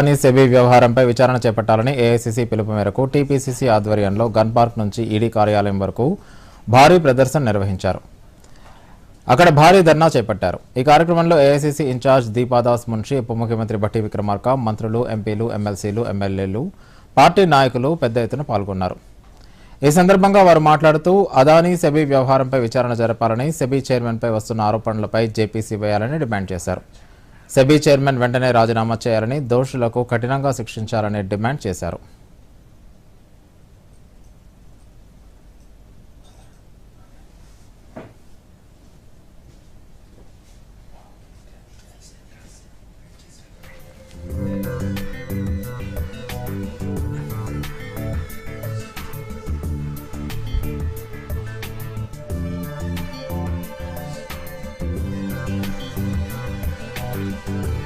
అని సెబీ వ్యవహారంపై విచారణ చేపట్టాలని ఏఐసీసీ పిలుపు మేరకు టీపీసీసీ ఆధ్వర్యంలో గన్ పార్క్ నుంచి ఈడీ కార్యాలయం వరకు భారీ ప్రదర్శన నిర్వహించారు. అక్కడ భారీ ధర్నా చేపట్టారు. ఈ కార్యక్రమంలో ఏఐసీసీ ఇన్ఛార్జ్ దీపాదాస్ మున్షి ఉప ముఖ్యమంత్రి భట్టి విక్రమార్క మంత్రులు ఎంపీలు ఎమ్మెల్సీలు ఎమ్మెల్యేలు పార్టీ నాయకులు పెద్ద ఎత్తున పాల్గొన్నారు. ఈ సందర్భంగా వారు మాట్లాడుతూ అదానీ సెబీ వ్యవహారంపై విచారణ జరపాలని సెబీ చైర్మన్పై వస్తున్న ఆరోపణలపై జేపీసీ వేయాలని డిమాండ్ చేశారు. సెబీ చైర్మన్ వెంటనే రాజీనామా చేయాలని దోషులకు కఠినంగా శిక్షించాలని డిమాండ్ చేశారు. you